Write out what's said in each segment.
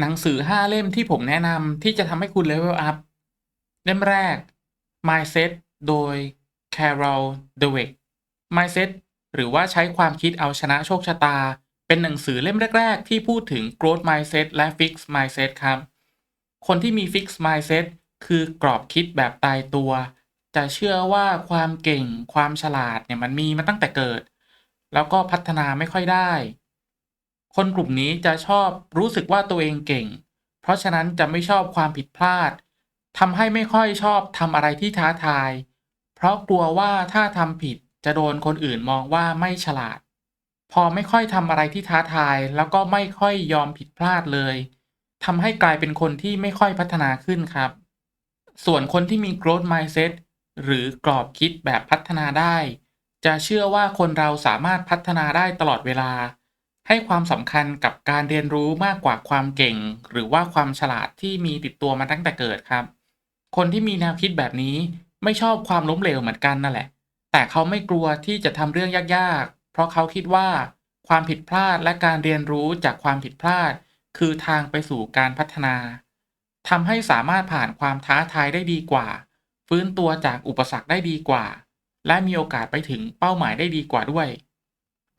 หนังสือ5เล่มที่ผมแนะนำที่จะทำให้คุณ level up เล่มแรก Mindset โดย Carol Dweck Mindset หรือว่าใช้ความคิดเอาชนะโชคชะตา เป็นหนังสือเล่มแรก ๆ ที่พูดถึง growth mindset และ fix mindset ครับ คนที่มี fix mindset คือกรอบคิดแบบตายตัว จะเชื่อว่าความเก่งความฉลาดเนี่ยมันมีมาตั้งแต่เกิด แล้วก็พัฒนาไม่ค่อยได้ คนกลุ่มนี้จะชอบรู้สึกว่าตัวเองเก่ง เพราะฉะนั้นจะไม่ชอบความผิดพลาดทำให้ไม่ค่อยชอบทำอะไรที่ท้าทาย เพราะกลัวว่าถ้าทำผิดจะโดนคนอื่นมองว่าไม่ฉลาด พอไม่ค่อยทำอะไรที่ท้าทายแล้วก็ไม่ค่อยยอมผิดพลาดเลยทำให้กลายเป็นคนที่ไม่ค่อยพัฒนาขึ้นครับ ส่วนคนที่มี growth mindset หรือกรอบคิดแบบพัฒนาได้ จะเชื่อว่าคนเราสามารถพัฒนาได้ตลอดเวลา ให้ความสำคัญกับการเรียนรู้มากกว่าความเก่ง หรือว่าความฉลาดที่มีติดตัวมาตั้งแต่เกิดครับ คนที่มีแนวคิดแบบนี้ไม่ชอบความล้มเหลวเหมือนกันนั่นแหละ แต่เขาไม่กลัวที่จะทำเรื่องยากๆ เพราะเขาคิดว่า ความผิดพลาดและการเรียนรู้จากความผิดพลาด คือทางไปสู่การพัฒนาทำให้สามารถผ่านความท้าทายได้ดีกว่า ฟื้นตัวจากอุปสรรคได้ดีกว่า และมีโอกาสไปถึงเป้าหมายได้ดีกว่าด้วย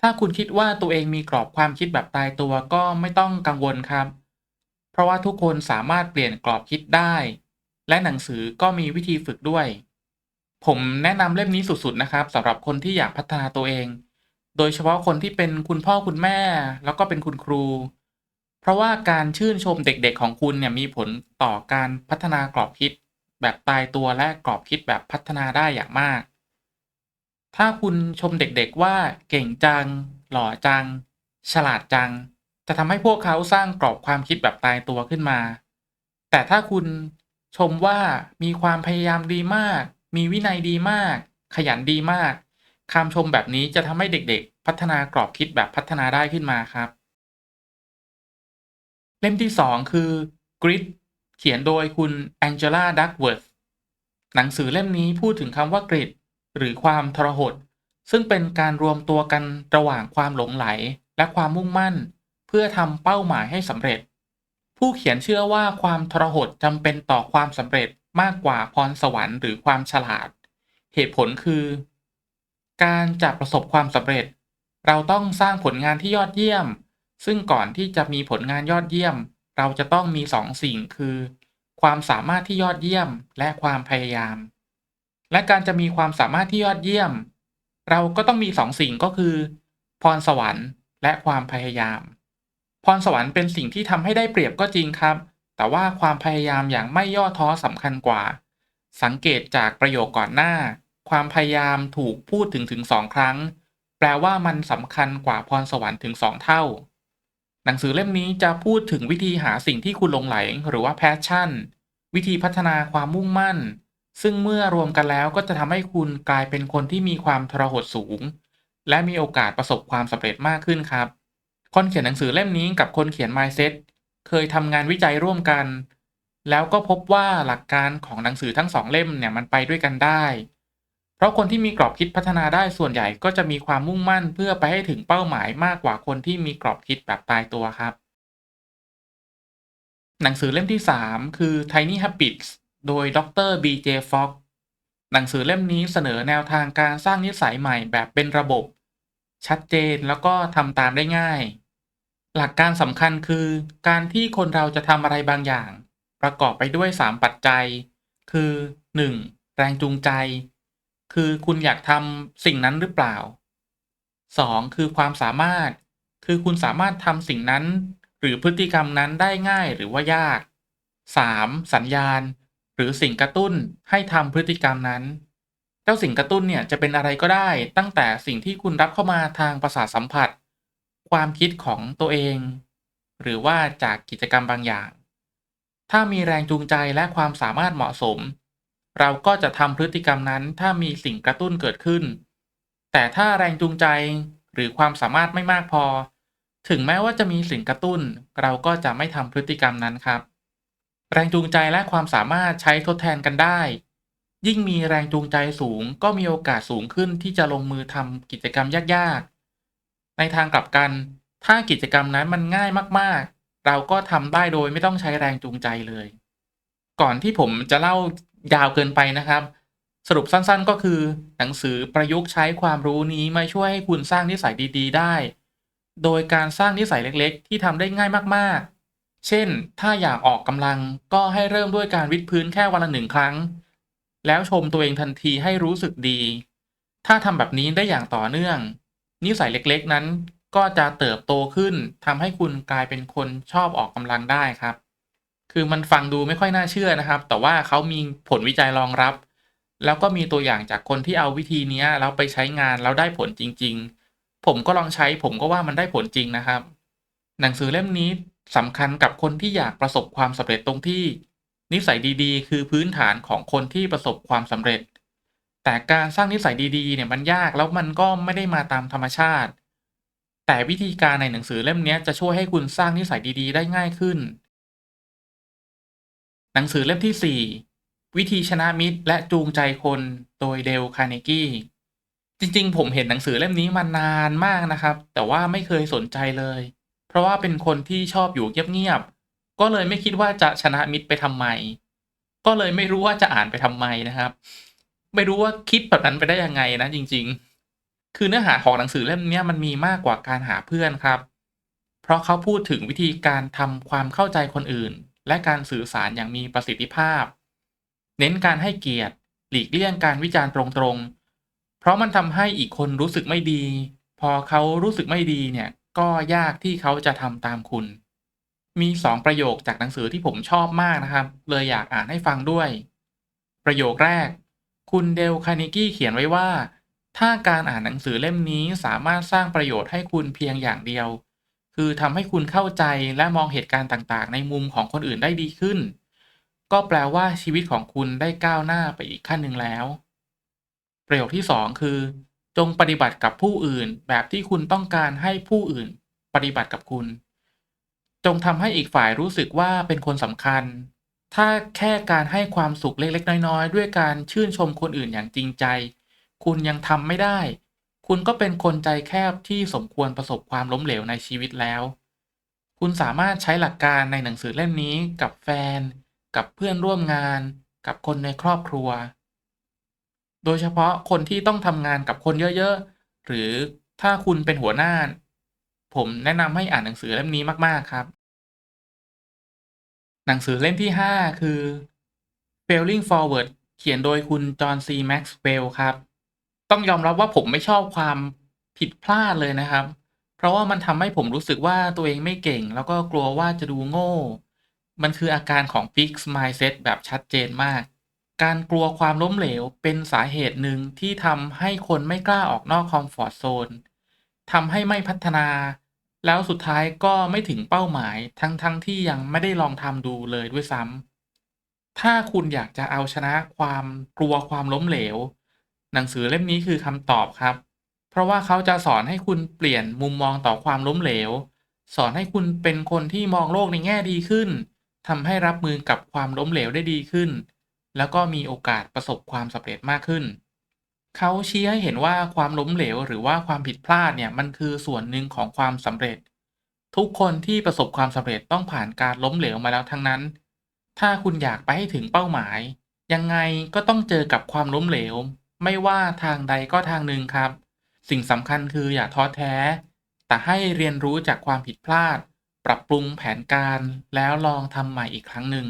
ถ้าคุณคิดว่าตัวเองมีกรอบความคิดแบบตายตัวก็ไม่ต้องกังวลครับ เพราะว่าทุกคนสามารถเปลี่ยนกรอบคิดได้ และหนังสือก็มีวิธีฝึกด้วย ผมแนะนำเล่มนี้สุดๆนะครับสำหรับคนที่อยากพัฒนาตัวเอง โดยเฉพาะคนที่เป็นคุณพ่อคุณแม่ แล้วก็เป็นคุณครู เพราะว่าการชื่นชมเด็กๆของคุณเนี่ยมีผลต่อการพัฒนากรอบคิด แบบตายตัวและกรอบคิดแบบพัฒนาได้อย่างมาก ถ้าคุณชมเด็กๆว่าเก่งจัง หล่อจัง ฉลาดจัง จะทำให้พวกเขาสร้างกรอบความคิดแบบตายตัวขึ้นมา แต่ถ้าคุณชมว่ามีความพยายามดีมาก มีวินัยดีมาก ขยันดีมากคำชมแบบนี้จะทำให้เด็กๆ พัฒนากรอบคิดแบบพัฒนาได้ขึ้นมาครับ เล่มที่ 2 คือ Grit เขียนโดยคุณแองเจล่าดักเวิร์ธหนังสือเล่มนี้พูดถึงคำว่ากริด หรือความทรหด ซึ่งเป็นการรวมตัวกันระหว่างความหลงไหลและความมุ่งมั่น เพื่อทำเป้าหมายให้สำเร็จ ผู้เขียนเชื่อว่าความทรหดจำเป็นต่อความสำเร็จมากกว่าพรสวรรค์หรือความฉลาด เหตุผลคือ การจะประสบความสำเร็จ เราต้องสร้างผลงานที่ยอดเยี่ยม ซึ่งก่อนที่จะมีผลงานยอดเยี่ยม เราจะต้องมีสองสิ่งคือ ความสามารถที่ยอดเยี่ยมและความพยายาม และการจะมีความสามารถที่ยอดเยี่ยม เราก็ต้องมีสองสิ่งก็คือ พรสวรรค์ และความพยายาม พรสวรรค์เป็นสิ่งที่ทำให้ได้เปรียบก็จริงครับ แต่ว่าความพยายามอย่างไม่ย่อท้อสำคัญกว่า สังเกตจากประโยคก่อนหน้า ความพยายามถูกพูดถึงถึงสองครั้ง แปลว่ามันสำคัญกว่าพรสวรรค์ถึงสองเท่า หนังสือเล่มนี้จะพูดถึงวิธีหาสิ่งที่คุณลงไหลหรือว่า passion วิธีพัฒนาความมุ่งมั่น ซึ่งเมื่อรวมกันแล้วก็จะทำให้คุณกลายเป็นคนที่มีความทรหดสูง และมีโอกาสประสบความสำเร็จมากขึ้นครับ คนเขียนหนังสือเล่มนี้กับคนเขียน mindset เคยทำงานวิจัยร่วมกัน แล้วก็พบว่าหลักการของหนังสือทั้งสองเล่มเนี่ยมันไปด้วยกันได้ เพราะคนที่มีกรอบคิดพัฒนาได้ส่วนใหญ่ก็จะมีความมุ่งมั่นเพื่อไปให้ถึงเป้าหมายมากกว่าคนที่มีกรอบคิดแบบตายตัวครับ หนังสือเล่มที่ 3 คือ Tiny Habits โดยดร BJ Fogg หนังสือเล่มนี้เสนอแนวทางการสร้างนิสัยใหม่แบบเป็นระบบ ชัดเจนแล้วก็ทำตามได้ง่าย หลักการสำคัญคือ การที่คนเราจะทำอะไรบางอย่าง ประกอบไปด้วย 3 ปัจจัย คือ 1. แรงจูงใจ คือคุณอยากทำสิ่งนั้นหรือเปล่า 2. คือความสามารถ คือคุณสามารถทำสิ่งนั้น หรือพฤติกรรมนั้นได้ง่ายหรือว่ายาก 3. สัญญาณ หรือสิ่งกระตุ้นให้ทำพฤติกรรมนั้น เจ้าสิ่งกระตุ้นเนี่ยจะเป็นอะไรก็ได้ ตั้งแต่สิ่งที่คุณรับเข้ามาทางประสาทสัมผัส ความคิดของตัวเอง หรือว่าจากกิจกรรมบางอย่าง ถ้ามีแรงจูงใจและความสามารถเหมาะสม เราก็จะทำพฤติกรรมนั้นถ้ามีสิ่งกระตุ้นเกิดขึ้น แต่ถ้าแรงจูงใจหรือความสามารถไม่มากพอ ถึงแม้ว่าจะมีสิ่งกระตุ้น เราก็จะไม่ทำพฤติกรรมนั้นครับ แรงจูงใจและความสามารถใช้ทดแทนกันได้ ยิ่งมีแรงจูงใจสูงก็มีโอกาสสูงขึ้นที่จะลงมือทำกิจกรรมยากๆ ในทางกลับกัน ถ้ากิจกรรมนั้นมันง่ายมากๆ เราก็ทำได้โดยไม่ต้องใช้แรงจูงใจเลย ก่อนที่ผมจะเล่ายาวเกินไปนะครับ สรุปสั้นๆ ก็คือ หนังสือประยุกต์ใช้ความรู้นี้มาช่วยให้คุณสร้างนิสัยดี ๆ ได้ โดยการสร้างนิสัยเล็กๆ ที่ทำได้ง่ายมากๆ เช่น ถ้าอยากออกกำลังก็ให้เริ่มด้วยการวิดพื้นแค่วันละหนึ่งครั้ง แล้วชมตัวเองทันทีให้รู้สึกดี ถ้าทำแบบนี้ได้อย่างต่อเนื่อง นิสัยเล็กๆนั้นก็จะเติบโตขึ้นทำให้คุณกลายเป็นคนชอบออกกำลังได้ครับ คือมันฟังดูไม่ค่อยน่าเชื่อนะครับ แต่ว่าเขามีผลวิจัยรองรับ แล้วก็มีตัวอย่างจากคนที่เอาวิธีนี้แล้วไปใช้งานแล้วได้ผลจริง ๆ ผมก็ลองใช้ผมก็ว่ามันได้ผลจริงนะครับ หนังสือเล่มนี้ สำคัญกับคนที่อยากประสบความสำเร็จตรงที่ นิสัยดีๆ คือพื้นฐานของคนที่ประสบความสำเร็จ แต่การสร้างนิสัยดีๆเนี่ยมันยากแล้วมันก็ไม่ได้มาตามธรรมชาติ แต่วิธีการในหนังสือเล่มนี้จะช่วยให้คุณสร้างนิสัยดีๆ ได้ง่ายขึ้น หนังสือเล่มที่ 4 วิธีชนะมิตรและจูงใจคนโดยเดลคาร์เนกี้จริงๆ ผมเห็นหนังสือเล่มนี้มานานมากนะครับ แต่ว่าไม่เคยสนใจเลย เพราะว่าเป็นคนที่ชอบอยู่เงียบๆก็เลยไม่คิดว่าจะชนะมิตรไปทำไม ก็เลยไม่รู้ว่าจะอ่านไปทำไมนะครับ ไม่รู้ว่าคิดแบบนั้นไปได้ยังไงนะจริง ๆ คือเนื้อหาของหนังสือเล่มนี้มันมีมากกว่าการหาเพื่อนครับ เพราะเขาพูดถึงวิธีการทำความเข้าใจคนอื่น และการสื่อสารอย่างมีประสิทธิภาพ เน้นการให้เกียรติ หลีกเลี่ยงการวิจารณ์ตรงๆ เพราะมันทำให้อีกคนรู้สึกไม่ดีพอเขารู้สึกไม่ดีเนี่ย ก็ยากที่เขาจะทำตามคุณ มีสองประโยคจากหนังสือที่ผมชอบมากนะครับ เลยอยากอ่านให้ฟังด้วย ประโยคแรก คุณเดลคาร์เนกี้เขียนไว้ว่า ถ้าการอ่านหนังสือเล่มนี้สามารถสร้างประโยชน์ให้คุณเพียงอย่างเดียว คือทำให้คุณเข้าใจและมองเหตุการณ์ต่างๆ ในมุมของคนอื่นได้ดีขึ้น ก็แปลว่าชีวิตของคุณได้ก้าวหน้าไปอีกขั้นหนึ่งแล้ว ประโยคที่สองคือ จงปฏิบัติกับผู้อื่นแบบที่คุณต้องการให้ผู้อื่นปฏิบัติกับคุณ จงทำให้อีกฝ่ายรู้สึกว่าเป็นคนสำคัญ ถ้าแค่การให้ความสุขเล็กๆ น้อยๆ ด้วยการชื่นชมคนอื่นอย่างจริงใจ คุณยังทำไม่ได้ คุณก็เป็นคนใจแคบที่สมควรประสบความล้มเหลวในชีวิตแล้ว คุณสามารถใช้หลักการในหนังสือเล่มนี้กับแฟน กับเพื่อนร่วมงาน กับคนในครอบครัว โดยเฉพาะคนที่ต้องทำงานกับคนเยอะ ๆ หรือถ้าคุณเป็นหัวหน้า ผมแนะนำให้อ่านหนังสือเล่มนี้มากๆครับ หนังสือเล่มที่ 5 คือ Failing Forward เขียนโดยคุณจอห์นซีแม็กซ์เวลครับ ต้องยอมรับว่าผมไม่ชอบความผิดพลาดเลยนะครับ เพราะว่ามันทำให้ผมรู้สึกว่าตัวเองไม่เก่ง แล้วก็กลัวว่าจะดูโง่ มันคืออาการของ Fixed Mindset แบบชัดเจนมาก การกลัวความล้มเหลวเป็นสาเหตุหนึ่งที่ทำให้คนไม่กล้าออกนอกคอมฟอร์ตโซนทำให้ไม่พัฒนา แล้วสุดท้ายก็ไม่ถึงเป้าหมายทั้งๆทที่ยังไม่ได้ลองทำดูเลยด้วยซ้ำถ้าคุณอยากจะเอาชนะความกลัวความล้มเหลว หนังสือเล่มนี้คือคำตอบครับ เพราะว่าเขาจะสอนให้คุณเปลี่ยนมุมมองต่อความล้มเหลว สอนให้คุณเป็นคนที่มองโลกในแง่ดีขึ้นทำให้รับมือกับความล้มเหลวได้ดีขึ้น แล้วก็มีโอกาสประสบความสำเร็จมากขึ้น เขาชี้ให้เห็นว่าความล้มเหลวหรือว่าความผิดพลาดเนี่ยมันคือส่วนหนึ่งของความสำเร็จ ทุกคนที่ประสบความสำเร็จต้องผ่านการล้มเหลวมาแล้วทั้งนั้น ถ้าคุณอยากไปให้ถึงเป้าหมาย ยังไงก็ต้องเจอกับความล้มเหลว ไม่ว่าทางใดก็ทางหนึ่งครับ สิ่งสำคัญคืออย่าท้อแท้ แต่ให้เรียนรู้จากความผิดพลาด ปรับปรุงแผนการแล้วลองทำใหม่อีกครั้งหนึ่ง